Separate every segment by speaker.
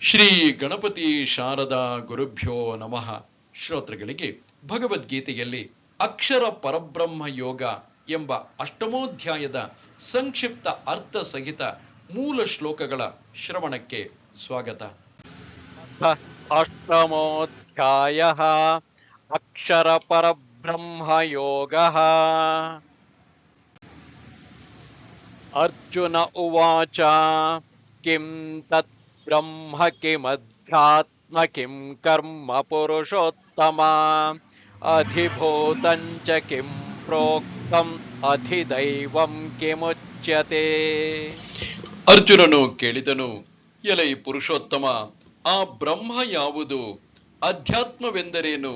Speaker 1: ಶ್ರೀ ಗಣಪತಿ ಶಾರದಾ ಗುರುಭ್ಯೋ ನಮಃ. ಶ್ರೋತೃಗಳಿಗೆ ಭಗವದ್ಗೀತೆಯಲ್ಲಿ ಅಕ್ಷರ ಪರಬ್ರಹ್ಮ ಯೋಗ ಎಂಬ ಅಷ್ಟಮೋಧ್ಯಾಯದ ಸಂಕ್ಷಿಪ್ತ ಅರ್ಥ ಸಹಿತ ಮೂಲ ಶ್ಲೋಕಗಳ ಶ್ರವಣಕ್ಕೆ ಸ್ವಾಗತ.
Speaker 2: ಅಷ್ಟಮೋಧ್ಯಾಯ ಅಕ್ಷರ ಪರಬ್ರಹ್ಮ ಯೋಗ. ಅರ್ಜುನ ಉವಾಚ, ಕಿಂ ತತ್ ಬ್ರಹ್ಮ ಕಿಮಧ್ಯಾತ್ಮ ಕಿಂ ಕರ್ಮ ಪುರುಷೋತ್ತಮ ಅಧಿಭೂತಂಚ ಕಿಂ ಪ್ರೋಕ್ತಂ ಅಧಿದೈವಂ ಕಿಮುಚ್ಯತೆ
Speaker 1: ಅರ್ಜುನನು ಕೇಳಿದನು, ಎಲೈ ಪುರುಷೋತ್ತಮ, ಆ ಬ್ರಹ್ಮ ಯಾವುದು? ಅಧ್ಯಾತ್ಮವೆಂದರೇನು?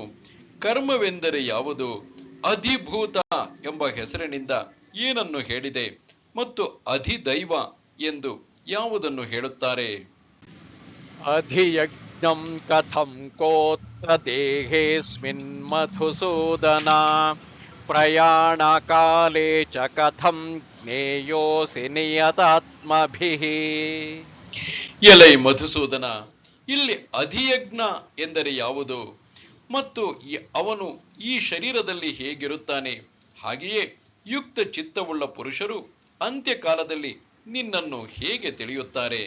Speaker 1: ಕರ್ಮವೆಂದರೆ ಯಾವುದು? ಅಧಿಭೂತ ಎಂಬ ಹೆಸರಿನಿಂದ ಏನನ್ನು ಹೇಳಿದೆ ಮತ್ತು ಅಧಿದೈವ ಎಂದು ಯಾವುದನ್ನು ಹೇಳುತ್ತಾರೆ?
Speaker 2: अधियज्ञं कथं कोत्र देहेऽस्मिन् मधुसूदना प्रयाणकाले च कथं ज्ञेयोऽसि नियतात्मभिः
Speaker 1: ಎಲೈ ಮಧುಸೂದನ ಇಲ್ಲಿ ಅಧಿಯಜ್ಞ ಎಂದರೆ ಯಾವುದು ಮತ್ತು ಈ- ಅವನು ಈ ಶರೀರದಲ್ಲಿ ಹೇಗಿರುತ್ತಾನೆ ಹಾಗೆಯೇ ಯುಕ್ತ ಚಿತ್ತವುಳ್ಳ ಪುರುಷರು ಅಂತ್ಯಕಾಲದಲ್ಲಿ ನಿನ್ನನ್ನು ಹೇಗೆ ತಿಳಿಯುತ್ತಾರೆ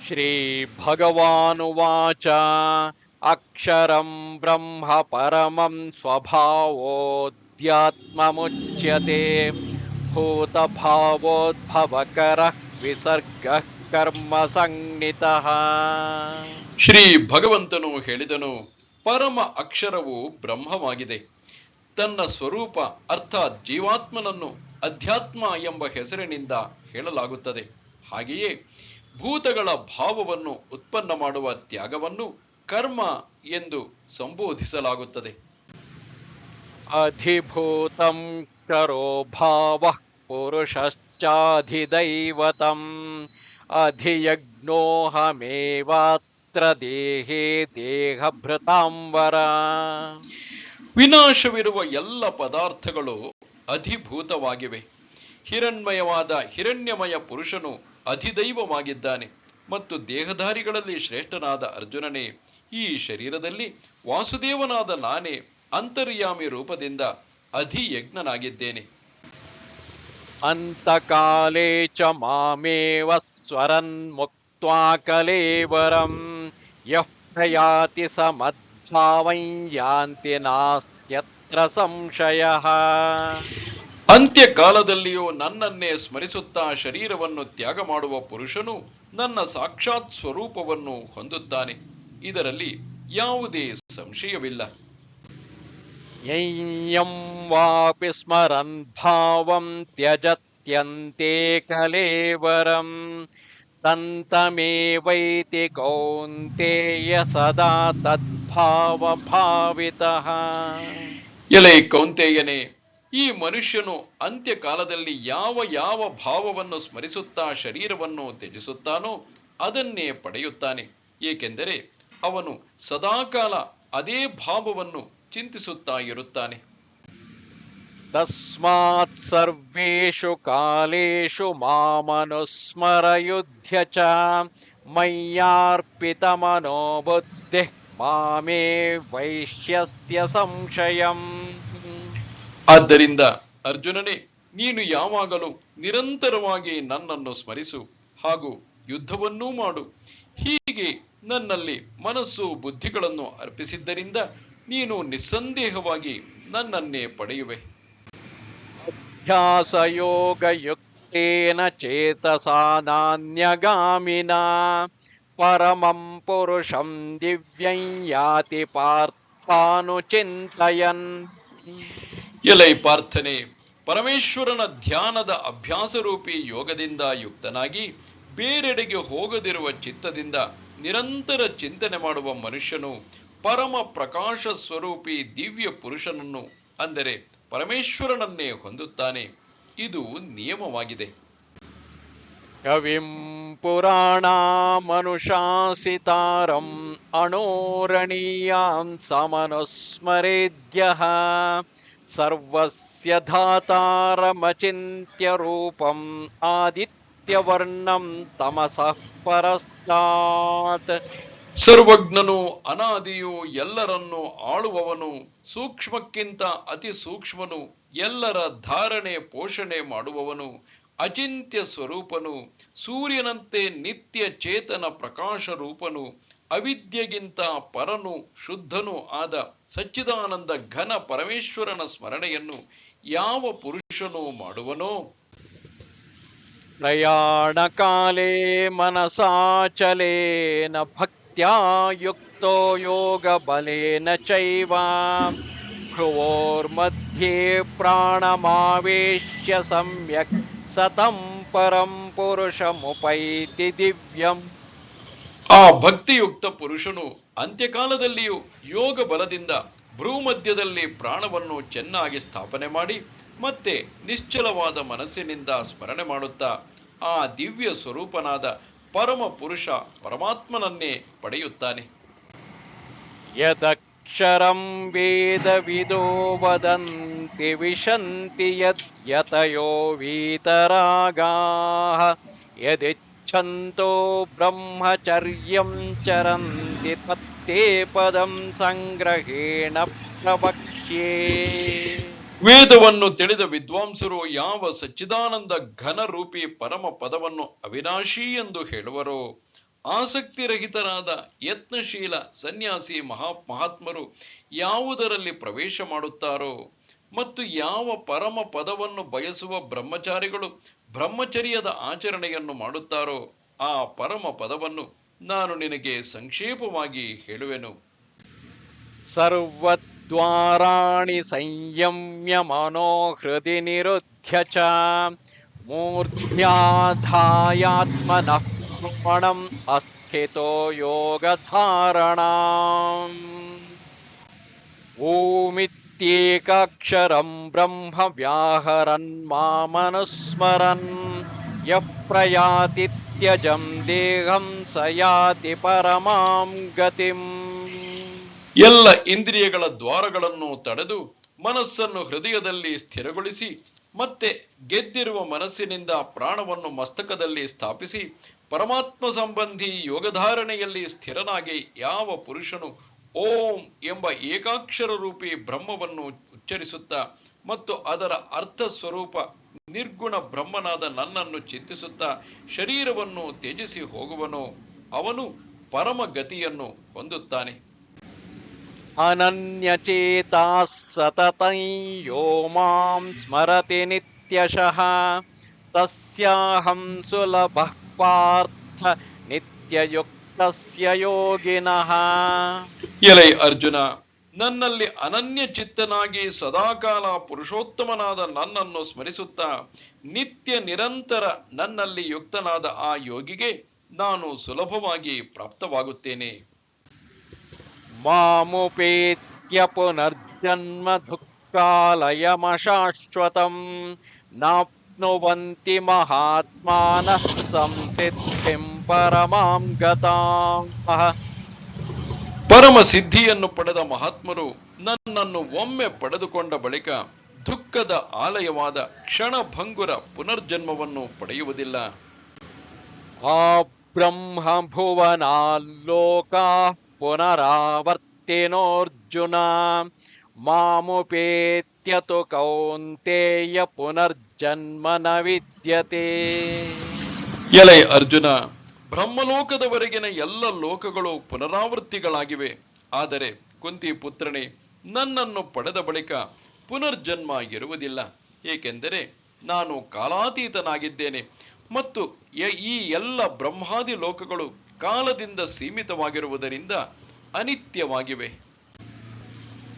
Speaker 2: श्रीभगवानुवाच अक्षरं ब्रह्म परमं स्वभावोऽध्यात्ममुच्यते भूतभावोद्भवकरः विसर्गः कर्मसंज्ञितः
Speaker 1: ಶ್ರೀ ಭಗವಂತನು ಹೇಳಿದನು ಪರಮ ಅಕ್ಷರವು ಬ್ರಹ್ಮವಾಗಿದೆ ತನ್ನ ಸ್ವರೂಪ ಅರ್ಥಾತ್ ಜೀವಾತ್ಮನನ್ನು ಅಧ್ಯಾತ್ಮ ಎಂಬ ಹೆಸರಿನಿಂದ ಹೇಳಲಾಗುತ್ತದೆ ಹಾಗೆಯೇ ಭೂತಗಳ ಭಾವವನ್ನು ಉತ್ಪನ್ನ ಮಾಡುವ ತ್ಯಾಗವನ್ನು ಕರ್ಮ ಎಂದು ಸಂಬೋಧಿಸಲಾಗುತ್ತದೆ.
Speaker 2: ಅಧಿಭೂತಂ ಚರೋ ಭಾವ ಪುರುಷಶ್ಚಾಧಿದೈವತಂ ಅಧಿಯಜ್ಞೋಹಮೇವಾತ್ರ ದೇಹೇ ದೇಹಭೃತಾಂಬರ
Speaker 1: ವಿನಾಶವಿರುವ ಎಲ್ಲ ಪದಾರ್ಥಗಳು ಅಧಿಭೂತವಾಗಿವೆ. ಹಿರಣ್ಮಯವಾದ ಹಿರಣ್ಯಮಯ ಪುರುಷನು ಅಧಿದೈವವಾಗಿದ್ದಾನೆ ಮತ್ತು ದೇಹಧಾರಿಗಳಲ್ಲಿ ಶ್ರೇಷ್ಠನಾದ ಅರ್ಜುನನೇ, ಈ ಶರೀರದಲ್ಲಿ ವಾಸುದೇವನಾದ ನಾನೇ ಅಂತರ್ಯಾಮಿ ರೂಪದಿಂದ ಅಧಿಯಜ್ಞನಾಗಿದ್ದೇನೆ.
Speaker 2: ಅಂತಕಾಲೇ ಚ ಮಾಮೇವ ಸ್ವರನ್ ಮುಕ್ತ ಕಲೇವರಂ ಯಯಾತಿ ಸಮದ್ಭಾವಂ ಯಾಂತಿ ನಾಸ್ತ್ಯತ್ರ ಸಂಶಯ.
Speaker 1: ಅಂತ್ಯಕಾಲದಲ್ಲಿಯೂ ನನ್ನನ್ನೇ ಸ್ಮರಿಸುತ್ತಾ ಶರೀರವನ್ನು ತ್ಯಾಗ ಮಾಡುವ ಪುರುಷನು ನನ್ನ ಸಾಕ್ಷಾತ್ ಸ್ವರೂಪವನ್ನು ಹೊಂದುತ್ತಾನೆ. ಇದರಲ್ಲಿ ಯಾವುದೇ ಸಂಶಯವಿಲ್ಲ.
Speaker 2: ಯಯಂ ವಾಪಿ ಸ್ಮರನ್ ಭಾವಂ ತ್ಯಜತ್ಯಂತೆ ಕಲೇವರಂ ತಂತಮೇವೈತಿ ಕೌಂತೆಯ ಸದಾ ತದ್ಭಾವ ಭಾವಿತಃ
Speaker 1: ಎಲೆ ಕೌಂತೆಯನೇ ಈ ಮನುಷ್ಯನು ಅಂತ್ಯಕಾಲದಲ್ಲಿ ಯಾವ ಯಾವ ಭಾವವನ್ನು ಸ್ಮರಿಸುತ್ತಾ ಶರೀರವನ್ನು ತ್ಯಜಿಸುತ್ತಾನೋ ಅದನ್ನೇ ಪಡೆಯುತ್ತಾನೆ. ಏಕೆಂದರೆ ಅವನು ಸದಾಕಾಲ ಅದೇ ಭಾವವನ್ನು ಚಿಂತಿಸುತ್ತಾ ಇರುತ್ತಾನೆ.
Speaker 2: ತಸ್ಮಾತ್ ಸರ್ವೇಷು ಕಾಲೇಷು ಮಾಮನುಸ್ಮರಯುಧ್ಯ ಚ ಮಯ್ಯಾರ್ಪಿತ ಮನೋಬುದ್ಧಿ ಮಾಮೇ ವೈಶ್ಯಸ್ಯ ಸಂಶಯಂ.
Speaker 1: ಆದ್ದರಿಂದ ಅರ್ಜುನನೇ, ನೀನು ಯಾವಾಗಲೂ ನಿರಂತರವಾಗಿ ನನ್ನನ್ನು ಸ್ಮರಿಸು ಹಾಗೂ ಯುದ್ಧವನ್ನೂ ಮಾಡು. ಹೀಗೆ ನನ್ನಲ್ಲಿ ಮನಸ್ಸು ಬುದ್ಧಿಗಳನ್ನು ಅರ್ಪಿಸಿದ್ದರಿಂದ ನೀನು ನಿಸ್ಸಂದೇಹವಾಗಿ ನನ್ನನ್ನೇ ಪಡೆಯುವೆ.
Speaker 2: ಅಭ್ಯಾಸಯೋಗಯುಕ್ತೇನ ಚೇತಸಾನಾನ್ಯಗಾಮಿನ ಪರಮಂ ಪುರುಷಂ ದಿವ್ಯಂ ಯಾತಿ ಪಾರ್ಥಾನುಚಿಂತಯನ್.
Speaker 1: ಎಲೈ ಪ್ರಾರ್ಥನೆ ಪರಮೇಶ್ವರನ ಧ್ಯಾನದ ಅಭ್ಯಾಸ ರೂಪಿ ಯೋಗದಿಂದ ಯುಕ್ತನಾಗಿ ಬೇರೆಡೆಗೆ ಹೋಗದಿರುವ ಚಿತ್ತದಿಂದ ನಿರಂತರ ಚಿಂತನೆ ಮಾಡುವ ಮನುಷ್ಯನು ಪರಮ ಪ್ರಕಾಶ ಸ್ವರೂಪಿ ದಿವ್ಯ ಪುರುಷನನ್ನು ಅಂದರೆ ಪರಮೇಶ್ವರನನ್ನೇ ಹೊಂದುತ್ತಾನೆ. ಇದು ನಿಯಮವಾಗಿದೆ.
Speaker 2: ಕವಿಂ ಪುರಾಣ ಮನುಷಾಸಿತಾರಂ ಅಣೋರಣೀಯಾನ್ ಸಮನುಸ್ಮರೇದ್ಯ. सर्वस्य धातारमचिन्त्य रूपम् आदित्य ನಿತ್ಯವರ್ಣಂ ತಮಸಃ ಪರಸ್ತಾತ್
Speaker 1: ಸರ್ವಜ್ಞನು ಅನಾದಿಯು ಎಲ್ಲರನ್ನು ಆಳುವವನು ಸೂಕ್ಷ್ಮಕ್ಕಿಂತ ಅತಿ ಸೂಕ್ಷ್ಮನು ಎಲ್ಲರ ಧಾರಣೆ ಪೋಷಣೆ ಮಾಡುವವನು ಅಚಿಂತ್ಯ ಸ್ವರೂಪನು ಸೂರ್ಯನಂತೆ ನಿತ್ಯ ಚೇತನ ಪ್ರಕಾಶ ರೂಪನು ಅವಿದ್ಯೆಗಿಂತ ಪರನು, ಶುದ್ಧನೂ ಆದ ಸಚ್ಚಿದಾನಂದ ಘನ ಪರಮೇಶ್ವರನ ಸ್ಮರಣೆಯನ್ನು ಯಾವ ಪುರುಷನೂ ಮಾಡುವನೋ?
Speaker 2: ಪ್ರಯಾಣ ಕಾಲೇ ಮನಸಾಚಲೇನ ಭಕ್ತ್ಯಾ ಯುಕ್ತೋ ಯೋಗ ಬಲೇನ ಚೈವ. ಭ್ರುವೋರ್ಮಧ್ಯೆ ಪ್ರಾಣಮಾವೇಶ್ಯ ಸಮ್ಯಕ್ ಸತಂ ಪರಂ ಪುರುಷಮುಪೈತಿ ದಿವ್ಯಂ.
Speaker 1: ಆ ಭಕ್ತಿಯುಕ್ತ ಪುರುಷನು ಅಂತ್ಯಕಾಲದಲ್ಲಿಯೂ ಯೋಗ ಬಲದಿಂದ ಭ್ರೂಮಧ್ಯದಲ್ಲಿ ಪ್ರಾಣವನ್ನು ಚೆನ್ನಾಗಿ ಸ್ಥಾಪನೆ ಮಾಡಿ ಮತ್ತೆ ನಿಶ್ಚಲವಾದ ಮನಸ್ಸಿನಿಂದ ಸ್ಮರಣೆ ಮಾಡುತ್ತಾ ಆ ದಿವ್ಯ ಸ್ವರೂಪನಾದ ಪರಮ ಪುರುಷ ಪರಮಾತ್ಮನನ್ನೇ ಪಡೆಯುತ್ತಾನೆ.
Speaker 2: ಯದಕ್ಷರಂ ವೇದವಿದೋ ವದಂತಿ ವಿಶಂತಿ ಯತ್ಯತಯೋ ವೀತರಾಗಾಃ ಯದಿಚ್ಛಂತೋ ಬ್ರಹ್ಮಚರ್ಯಂ ಚರಂತಿ ತತ್ತೇ ಪದಂ ಸಂಗ್ರಹೇಣ ಪ್ರವಕ್ಷ್ಯೇ
Speaker 1: ವೇದವನ್ನು ತಿಳಿದ ವಿದ್ವಾಂಸರು ಯಾವ ಸಚ್ಚಿದಾನಂದ ಘನ ರೂಪಿ ಪರಮ ಪದವನ್ನು ಅವಿನಾಶಿ ಎಂದು ಹೇಳುವರೋ, ಆಸಕ್ತಿರಹಿತರಾದ ಯತ್ನಶೀಲ ಸನ್ಯಾಸಿ ಮಹಾ ಮಹಾತ್ಮರು ಯಾವುದರಲ್ಲಿ ಪ್ರವೇಶ ಮಾಡುತ್ತಾರೋ ಮತ್ತು ಯಾವ ಪರಮ ಪದವನ್ನು ಬಯಸುವ ಬ್ರಹ್ಮಚಾರಿಗಳು ಬ್ರಹ್ಮಚರ್ಯದ ಆಚರಣೆಯನ್ನು ಮಾಡುತ್ತಾರೋ ಆ ಪರಮ ಪದವನ್ನು ನಾನು ನಿನಗೆ ಸಂಕ್ಷೇಪವಾಗಿ ಹೇಳುವೆನು.
Speaker 2: ಸರ್ವದ್ವಾರಾಣಿ ಸಂಯಮ್ಯ ಮನೋಹೃದಿ ನಿರುದ್ಧ್ಯ ಚ ಮೂರ್ಧ್ಯಾಧಾಯಾತ್ಮನಃ ಪ್ರಾಣಂ ಅಸ್ಥಿತೋ ಯೋಗಧಾರಣಾಂ. ಓಮಿತ್ಯೇಕಾಕ್ಷರಂ ಬ್ರಹ್ಮ ವ್ಯಾಹರನ್ ಮಾಮನುಸ್ಮರನ್ ಯಃ ಪ್ರಯಾತಿ ತ್ಯಜಂ ದೇಹಂ ಸಯಾತಿ ಯಾತಿ ಪರಮಾಂ ಗತಿಂ.
Speaker 1: ಎಲ್ಲ ಇಂದ್ರಿಯಗಳ ದ್ವಾರಗಳನ್ನು ತಡೆದು ಮನಸ್ಸನ್ನು ಹೃದಯದಲ್ಲಿ ಸ್ಥಿರಗೊಳಿಸಿ ಮತ್ತೆ ಗೆದ್ದಿರುವ ಮನಸ್ಸಿನಿಂದ ಪ್ರಾಣವನ್ನು ಮಸ್ತಕದಲ್ಲಿ ಸ್ಥಾಪಿಸಿ ಪರಮಾತ್ಮ ಸಂಬಂಧಿ ಯೋಗಧಾರಣೆಯಲ್ಲಿ ಸ್ಥಿರನಾಗಿ ಯಾವ ಪುರುಷನು ಓಂ ಎಂಬ ಏಕಾಕ್ಷರ ರೂಪಿ ಬ್ರಹ್ಮವನ್ನು ಉಚ್ಚರಿಸುತ್ತಾ ಮತ್ತು ಅದರ ಅರ್ಥ ಸ್ವರೂಪ ನಿರ್ಗುಣ ಬ್ರಹ್ಮನಾದ ನನ್ನನ್ನು ಚಿಂತಿಸುತ್ತಾ ಶರೀರವನ್ನು ತ್ಯಜಿಸಿ ಹೋಗುವನು, ಅವನು ಪರಮ ಗತಿಯನ್ನು ಹೊಂದುತ್ತಾನೆ.
Speaker 2: ಅನನ್ಯಚೇತಾः ಸತತಂ ಯೋ ಮಾಂ ಸ್ಮರತಿ ನಿತ್ಯಶಃ, ತಸ್ಯಾಹಂ ಸುಲಭಃ ಪಾರ್ಥ ನಿತ್ಯಯುಕ್ತಸ್ಯ ಯೋಗಿನಃ.
Speaker 1: ಎಲೈ ಅರ್ಜುನ, ನನ್ನಲ್ಲಿ ಅನನ್ಯ ಚಿತ್ತನಾಗಿ ಸದಾಕಾಲ ಪುರುಷೋತ್ತಮನಾದ ನನ್ನನ್ನು ಸ್ಮರಿಸುತ್ತಾ, ನಿತ್ಯ ನಿರಂತರ ನನ್ನಲ್ಲಿ ಯುಕ್ತನಾದ ಆ ಯೋಗಿಗೆ ನಾನು ಸುಲಭವಾಗಿ ಪ್ರಾಪ್ತವಾಗುತ್ತೇನೆ.
Speaker 2: ಮಾಮುಪೇತ್ಯ ಪುನರ್ಜನ್ಮ ದುಃಖಾಲಯಮಶಾಶ್ವತಂ, ನಾಪ್ನುವಂತಿ ಮಹಾತ್ಮಾನಃ ಸಂಸಿದ್ಧಿಂ ಪರಮಾಂ ಗತಾಂ
Speaker 1: ಪರಮ ಸಿದ್ಧಿಯನ್ನು ಪಡೆದ ಮಹಾತ್ಮರು ನನ್ನನ್ನು ಒಮ್ಮೆ ಪಡೆದುಕೊಂಡ ಬಳಿಕ ದುಃಖದ ಆಲಯವಾದ ಕ್ಷಣಭಂಗುರ ಪುನರ್ಜನ್ಮವನ್ನು ಪಡೆಯುವುದಿಲ್ಲ.
Speaker 2: ಆ ಬ್ರಹ್ಮ ಭುವನಾಲ್ಲೋಕಾ ಪುನರಾವರ್ತಿನೋರ್ಜುನ ಮಾಮುಪೇತ್ಯತು ಕೌಂತೇಯ ಪುನರ್ಜನ್ಮನ ವಿದ್ಯತೆ.
Speaker 1: ಎಲೆ ಅರ್ಜುನ ಬ್ರಹ್ಮಲೋಕದವರೆಗಿನ ಎಲ್ಲ ಲೋಕಗಳು ಪುನರಾವೃತ್ತಿಗಳಾಗಿವೆ. ಆದರೆ ಕುಂತಿ ಪುತ್ರನೇ, ನನ್ನನ್ನು ಪಡೆದ ಬಳಿಕ ಪುನರ್ಜನ್ಮ ಇರುವುದಿಲ್ಲ. ಏಕೆಂದರೆ ನಾನು ಕಾಲಾತೀತನಾಗಿದ್ದೇನೆ ಮತ್ತು ಈ ಎಲ್ಲ ಬ್ರಹ್ಮಾದಿ ಲೋಕಗಳು ಕಾಲದಿಂದ ಸೀಮಿತವಾಗಿರುವುದರಿಂದ ಅನಿತ್ಯವಾಗಿವೆ.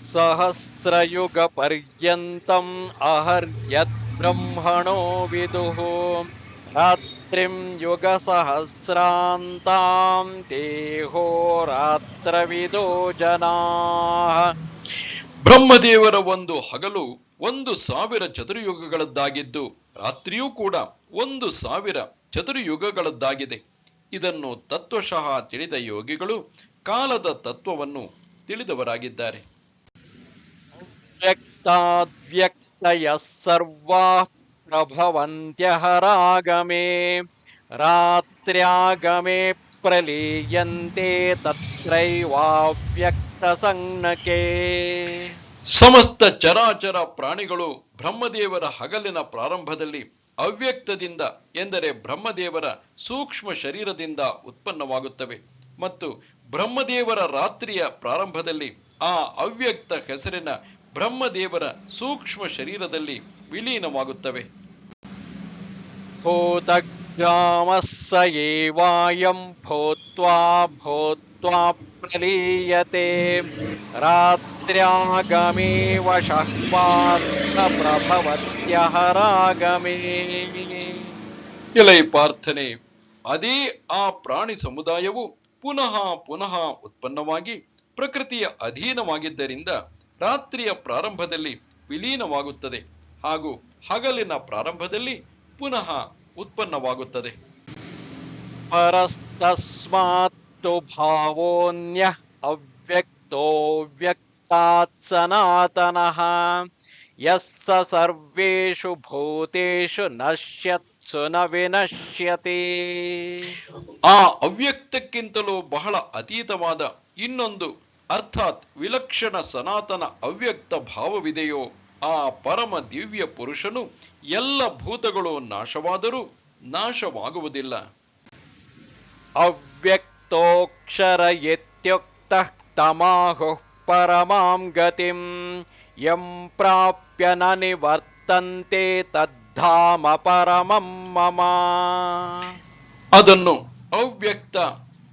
Speaker 2: ಸಹಸ್ರಯುಗ ಪರ್ಯಂತಂ ಅಹರ್ಯತ್ ಬ್ರಹ್ಮಣೋ ವಿದುಃ. ಸಹಸ್ರಾಂತಾಂ ದೇಹೋ ರಾತ್ರವಿದೋ ಜನಾಃ
Speaker 1: ಬ್ರಹ್ಮದೇವರ ಒಂದು ಹಗಲು ಒಂದು ಸಾವಿರ ಚತುರ್ಯುಗಗಳದ್ದಾಗಿದ್ದು ರಾತ್ರಿಯೂ ಕೂಡ ಒಂದು ಸಾವಿರ ಚತುರ್ಯುಗಗಳದ್ದಾಗಿದೆ. ಇದನ್ನು ತತ್ವಶಃ ತಿಳಿದ ಯೋಗಿಗಳು ಕಾಲದ ತತ್ವವನ್ನು ತಿಳಿದವರಾಗಿದ್ದಾರೆ.
Speaker 2: ವ್ಯಕ್ತಾದ್ವ್ಯಕ್ತಯಃ ರಾತ್ರ್ಯಾಗಮೇ ಪ್ರಲೀಯಂತೆ ಪ್ರಲೀಯಂತೆ ತತ್ರೈವಾವ್ಯಕ್ತಸಂಜ್ಞಕೆ
Speaker 1: ಸಮಸ್ತ ಚರಾಚರ ಪ್ರಾಣಿಗಳು ಬ್ರಹ್ಮದೇವರ ಹಗಲಿನ ಪ್ರಾರಂಭದಲ್ಲಿ ಅವ್ಯಕ್ತದಿಂದ ಎಂದರೆ ಬ್ರಹ್ಮದೇವರ ಸೂಕ್ಷ್ಮ ಶರೀರದಿಂದ ಉತ್ಪನ್ನವಾಗುತ್ತವೆ ಮತ್ತು ಬ್ರಹ್ಮದೇವರ ರಾತ್ರಿಯ ಪ್ರಾರಂಭದಲ್ಲಿ ಆ ಅವ್ಯಕ್ತ ಹೆಸರಿನ ಬ್ರಹ್ಮದೇವರ ಸೂಕ್ಷ್ಮ ಶರೀರದಲ್ಲಿ ವಿಲೀನವಾಗುತ್ತವೆ.
Speaker 2: ಭೂತಗ್ರಾಮಸ್ಸಯೇವಾಯಂ ಭೂತ್ವಾ ಭೂತ್ವಾ ಪ್ರಲೀಯತೆ. ರಾತ್ರ್ಯಾಗಮೇವ ಶಃಪಾರ್ಥ ಪ್ರಭವತ್ಯಹರಾಗಮೇ.
Speaker 1: ಎಲೈ ಪ್ರಾರ್ಥನೆ ಅದೇ ಆ ಪ್ರಾಣಿ ಸಮುದಾಯವು ಪುನಃ ಪುನಃ ಉತ್ಪನ್ನವಾಗಿ ಪ್ರಕೃತಿಯ ಅಧೀನವಾಗಿದ್ದರಿಂದ ರಾತ್ರಿಯ ಪ್ರಾರಂಭದಲ್ಲಿ ವಿಲೀನವಾಗುತ್ತದೆ ಹಾಗೂ ಹಗಲಿನ ಪ್ರಾರಂಭದಲ್ಲಿ ಪುನಃ ಉತ್ಪನ್ನವಾಗುತ್ತದೆ.
Speaker 2: ಪರಸ್ತಸ್ಮಾತ್ತು ಭಾವೋನ್ಯ ಅವ್ಯಕ್ತೋ ವ್ಯಕ್ತಾತ್ ಸನಾತನಃ. ಯಸ್ಸ ಸರ್ವೇಷು ಭೂತೇಷು ನಶ್ಯತ್ಸು ನ ವಿನಶ್ಯತೆ.
Speaker 1: ಆ ಅವ್ಯಕ್ತಕ್ಕಿಂತಲೂ ಬಹಳ ಅತೀತವಾದ ಇನ್ನೊಂದು ಅರ್ಥಾತ್ ವಿಲಕ್ಷಣ ಸನಾತನ ಅವ್ಯಕ್ತ ಭಾವವಿದೆಯೋ ಆ ಪರಮ ದಿವ್ಯ ಪುರುಷನು ಎಲ್ಲ ಭೂತಗಳು ನಾಶವಾದರೂ ನಾಶವಾಗುವುದಿಲ್ಲ.
Speaker 2: ಅವ್ಯಕ್ತೋಕ್ಷರ ಎತ್ಯುಕ್ತ ತಮಾಹು ಪರಮಾಂ ಗತಿಂ ಯಂ ಪ್ರಾಪ್ಯ ನ ನಿವರ್ತಂತೆ ತದ್ಧಾಮ ಪರಮಂ ಮಮ.
Speaker 1: ಅದನ್ನು ಅವ್ಯಕ್ತ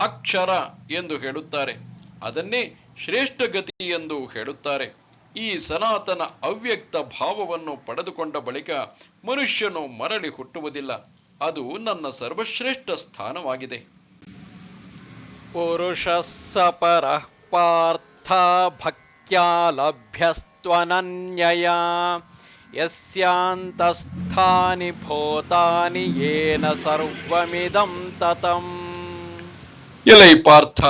Speaker 1: ಅಕ್ಷರ ಎಂದು ಹೇಳುತ್ತಾರೆ. ಅದನ್ನೇ ಶ್ರೇಷ್ಠ ಗತಿ ಎಂದು ಹೇಳುತ್ತಾರೆ. ಈ ಸನಾತನ ಅವ್ಯಕ್ತ ಭಾವವನ್ನು ಪಡೆದುಕೊಂಡ ಬಳಿಕ ಮನುಷ್ಯನು ಮರಳಿ ಹುಟ್ಟುವುದಿಲ್ಲ. ಅದು ನನ್ನ ಸರ್ವಶ್ರೇಷ್ಠ ಸ್ಥಾನವಾಗಿದೆ.
Speaker 2: ಪುರುಷ ಪರಃ ಪಾರ್ಥ ಭಕ್ತ್ಯಾ ಲಭ್ಯಸ್ತ್ವನನ್ಯಯ. ಯಸ್ಯಾಂತಸ್ಥಾನಿ ಭೂತಾನಿ ಏನ ಸರ್ವಮಿದಂ ತತಂ.
Speaker 1: ಎಲೈ ಪಾರ್ಥ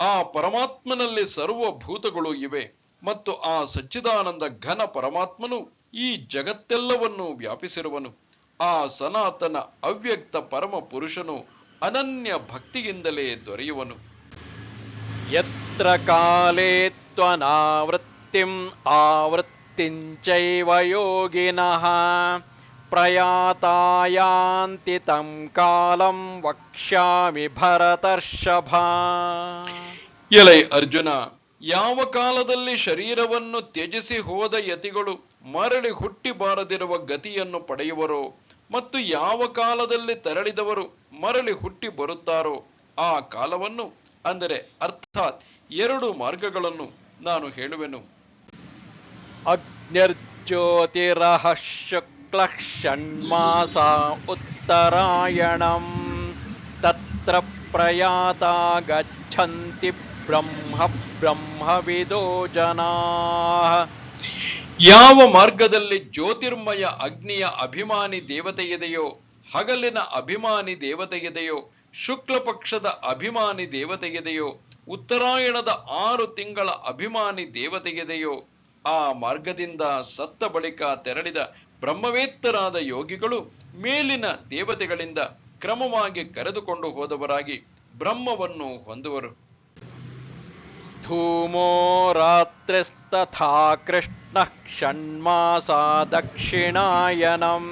Speaker 1: ಆ ಪರಮಾತ್ಮನಲ್ಲಿ ಸರ್ವ ಭೂತಗಳು ಇವೆ ಮತ್ತು ಆ ಸಚ್ಚಿದಾನಂದ ಘನ ಪರಮಾತ್ಮನು ಈ ಜಗತ್ತೆಲ್ಲವನ್ನು ವ್ಯಾಪಿಸಿರುವನು. ಆ ಸನಾತನ ಅವ್ಯಕ್ತ ಪರಮ ಪುರುಷನು ಅನನ್ಯ ಭಕ್ತಿಯಿಂದಲೇ ದೊರೆಯುವನು.
Speaker 2: ಯತ್ರ ಕಾಲೇ ತ್ವನಾವೃತ್ತಿಂ ಆವೃತ್ತಿಂಚೈವ ಯೋಗಿನಃ ಪ್ರಯಾತಾಯಾಂತಿ ತಂ ಕಾಲಂ ವಕ್ಷ್ಯಾಮಿ ಭರತರ್ಷಭ.
Speaker 1: ಎಲೈ ಅರ್ಜುನ, ಯಾವ ಕಾಲದಲ್ಲಿ ಶರೀರವನ್ನು ತ್ಯಜಿಸಿ ಹೋದ ಯತಿಗಳು ಮರಳಿ ಹುಟ್ಟಿ ಬಾರದಿರುವ ಗತಿಯನ್ನು ಪಡೆಯುವರೋ ಮತ್ತು ಯಾವ ಕಾಲದಲ್ಲಿ ತೆರಳಿದವರು ಮರಳಿ ಹುಟ್ಟಿ ಬರುತ್ತಾರೋ ಆ ಕಾಲವನ್ನು, ಅಂದರೆ ಅರ್ಥಾತ್ ಎರಡು ಮಾರ್ಗಗಳನ್ನು ನಾನು ಹೇಳುವೆನು.
Speaker 2: ಅಗ್ನಿರ್ಜ್ಯೋತಿರಹ ಶುಕ್ಲ ಉತ್ತರಾಯಣಂ, ತತ್ರ ಪ್ರಯಾತ ಗಚ್ಚಂತಿ ಬ್ರಹ್ಮ ಬ್ರಹ್ಮವಿದೋ ಜನಾ.
Speaker 1: ಯಾವ ಮಾರ್ಗದಲ್ಲಿ ಜ್ಯೋತಿರ್ಮಯ ಅಗ್ನಿಯ ಅಭಿಮಾನಿ ದೇವತೆಯದೆಯೋ ಹಗಲಿನ ಅಭಿಮಾನಿ ದೇವತೆಯದೆಯೋ ಶುಕ್ಲ ಪಕ್ಷದ ಅಭಿಮಾನಿ ದೇವತೆಯದೆಯೋ ಉತ್ತರಾಯಣದ ಆರು ತಿಂಗಳ ಅಭಿಮಾನಿ ದೇವತೆಯದೆಯೋ ಆ ಮಾರ್ಗದಿಂದ ಸತ್ತ ಬಳಿಕ ತೆರಳಿದ ಬ್ರಹ್ಮವೇತ್ತರಾದ ಯೋಗಿಗಳು ಮೇಲಿನ ದೇವತೆಗಳಿಂದ ಕ್ರಮವಾಗಿ ಕರೆದುಕೊಂಡು ಹೋದವರಾಗಿ ಬ್ರಹ್ಮವನ್ನು ಹೊಂದುವರು.
Speaker 2: धूमो रात्रिस्तथा कृष्णः षण्मासा दक्षिणायनं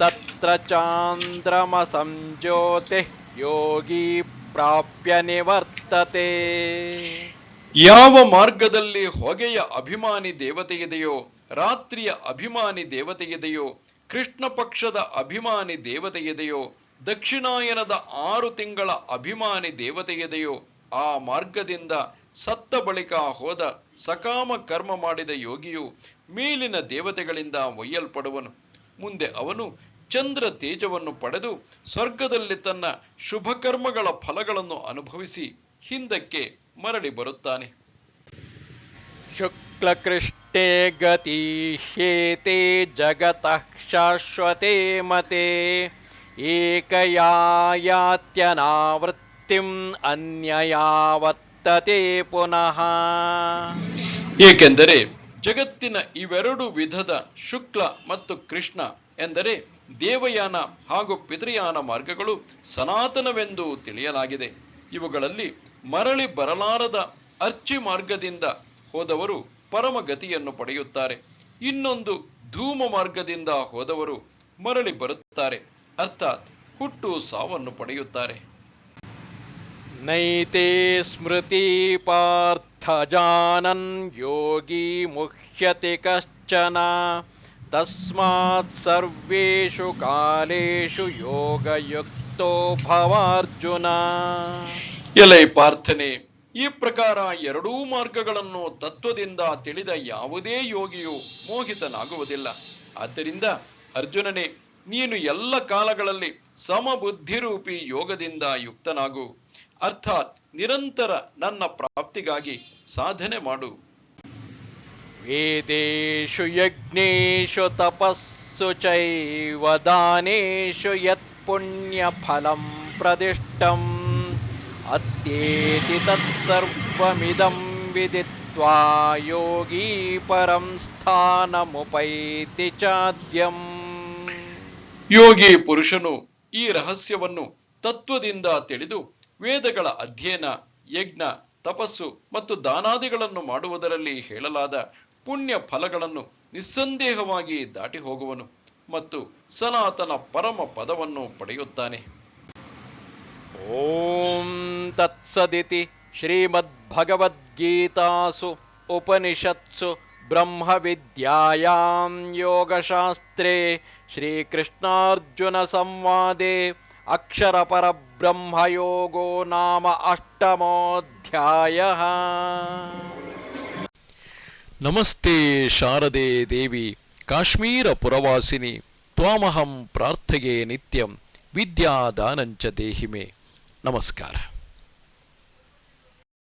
Speaker 2: तत्र चान्द्रमसं ज्योतिः योगी प्राप्य निवर्तते
Speaker 1: ಯಾವ ಮಾರ್ಗದಲ್ಲಿ ಹೊಗೆಯ ಅಭಿಮಾನಿ ದೇವತೆ ಇದೆಯೋ ರಾತ್ರಿಯ ಅಭಿಮಾನಿ ದೇವತೆ ಇದೆಯೋ ಕೃಷ್ಣ ಪಕ್ಷದ ಅಭಿಮಾನಿ ದೇವತೆ ಇದೆಯೋ ದಕ್ಷಿಣಾಯನದ ಆರು ತಿಂಗಳ ಅಭಿಮಾನಿ ದೇವತೆ ಇದೆಯೋ ಆ ಮಾರ್ಗದಿಂದ ಸತ್ತ ಬಳಿಕ ಹೋದ ಸಕಾಮ ಕರ್ಮ ಮಾಡಿದ ಯೋಗಿಯು ಮೇಲಿನ ದೇವತೆಗಳಿಂದ ಒಯ್ಯಲ್ಪಡುವನು. ಮುಂದೆ ಅವನು ಚಂದ್ರ ತೇಜವನ್ನು ಪಡೆದು ಸ್ವರ್ಗದಲ್ಲಿ ತನ್ನ ಶುಭಕರ್ಮಗಳ ಫಲಗಳನ್ನು ಅನುಭವಿಸಿ ಹಿಂದಕ್ಕೆ ಮರಳಿ ಬರುತ್ತಾನೆ.
Speaker 2: ಶುಕ್ಲಕೃಷ್ಣೇ ಗತಿಷ್ಯೇತೆ ಜಗತ ಶಾಶ್ವತೆ ಮತೆ ಏಕಯಾತ್ಯನಾವೃತ್ತಿಂ ಅನ್ಯಯಾವತ್ ಪ್ರವರ್ತತೆ ಪುನಃ.
Speaker 1: ಏಕೆಂದರೆ ಜಗತ್ತಿನ ಇವೆರಡು ವಿಧದ ಶುಕ್ಲ ಮತ್ತು ಕೃಷ್ಣ ಎಂದರೆ ದೇವಯಾನ ಹಾಗೂ ಪಿತೃಯಾನ ಮಾರ್ಗಗಳು ಸನಾತನವೆಂದು ತಿಳಿಯಲಾಗಿದೆ. ಇವುಗಳಲ್ಲಿ ಮರಳಿ ಬರಲಾರದ ಅರ್ಚಿ ಮಾರ್ಗದಿಂದ ಹೋದವರು ಪರಮಗತಿಯನ್ನು ಪಡೆಯುತ್ತಾರೆ. ಇನ್ನೊಂದು ಧೂಮ ಮಾರ್ಗದಿಂದ ಹೋದವರು ಮರಳಿ ಬರುತ್ತಾರೆ. ಅರ್ಥಾತ್ ಹುಟ್ಟು ಸಾವನ್ನು ಪಡೆಯುತ್ತಾರೆ.
Speaker 2: ಸ್ಮೃತಿ ಪಾರ್ಥ ಜಾನನ್ ಯೋಗಿ ಮುಖ್ಯತೆ ತಸ್ಮಾತ್ ಸರ್ವೇಷು ಕಾಲೇಷು ಯೋಗಯುಕ್ತೋ ಭವಾರ್ಜುನ.
Speaker 1: ಎಲೆ ಪಾರ್ಥನೆ, ಈ ಪ್ರಕಾರ ಎರಡೂ ಮಾರ್ಗಗಳನ್ನು ತತ್ವದಿಂದ ತಿಳಿದ ಯಾವುದೇ ಯೋಗಿಯು ಮೋಹಿತನಾಗುವುದಿಲ್ಲ. ಆದ್ದರಿಂದ ಅರ್ಜುನನೇ, ನೀನು ಎಲ್ಲ ಕಾಲಗಳಲ್ಲಿ ಸಮಬುದ್ಧಿರೂಪಿ ಯೋಗದಿಂದ ಯುಕ್ತನಾಗು. ಅರ್ಥಾತ್ ನಿರಂತರ ನನ್ನ ಪ್ರಾಪ್ತಿಗಾಗಿ ಸಾಧನೆ ಮಾಡು.
Speaker 2: ವೇದೇಶು ಯಜ್ಞೇಶು ತಪಸ್ಸು ಚೈವ ದಾನೇಷು ಯತ್ ಪುಣ್ಯ ಫಲಂ ಪ್ರದಿಷ್ಟಂ. ಅತ್ಯೇತಿ ತತ್ಸರ್ವಮಿದಂ ವಿದಿತ್ವಾ ಯೋಗಿ ಪರಂ ಸ್ಥಾನಮುಪೈತಿ ಚಾದ್ಯಂ.
Speaker 1: ಯೋಗಿ ಪುರುಷನು ಈ ರಹಸ್ಯವನ್ನು ತತ್ವದಿಂದ ತಿಳಿದು ವೇದಗಳ ಅಧ್ಯಯನ, ಯಜ್ಞ, ತಪಸ್ಸು ಮತ್ತು ದಾನಾದಿಗಳನ್ನು ಮಾಡುವುದರಲ್ಲಿ ಹೇಳಲಾದ ಪುಣ್ಯ ಫಲಗಳನ್ನು ನಿಸ್ಸಂದೇಹವಾಗಿ ದಾಟಿ ಹೋಗುವನು ಮತ್ತು ಸನಾತನ ಪರಮ ಪದವನ್ನು ಪಡೆಯುತ್ತಾನೆ.
Speaker 2: ಓಂ ತತ್ಸದಿತಿ ಶ್ರೀಮದ್ಭಗವದ್ಗೀತಾಸು ಉಪನಿಷತ್ಸು ಬ್ರಹ್ಮವಿದ್ಯಾಯಾಂ ಯೋಗಶಾಸ್ತ್ರೇ ಶ್ರೀಕೃಷ್ಣಾರ್ಜುನ ಸಂವಾದೆ. ಅಕ್ಷರಪರಬ್ರಹ್ಮಯೋಗೋ ನಾಮ ಅಷ್ಟಮೋಧ್ಯಾಯಃ
Speaker 1: ನಮಸ್ತೆ ಶಾರದೆ ದೇವಿ ಕಾಶ್ಮೀರ ಪುರವಾಸಿನಿ ತ್ವಾಮಹಂ नित्यं ನಿತ್ಯಂ ವಿದ್ಯಾದಾನಂಚ ದೇಹಿಮೆ ನಮಸ್ಕಾರ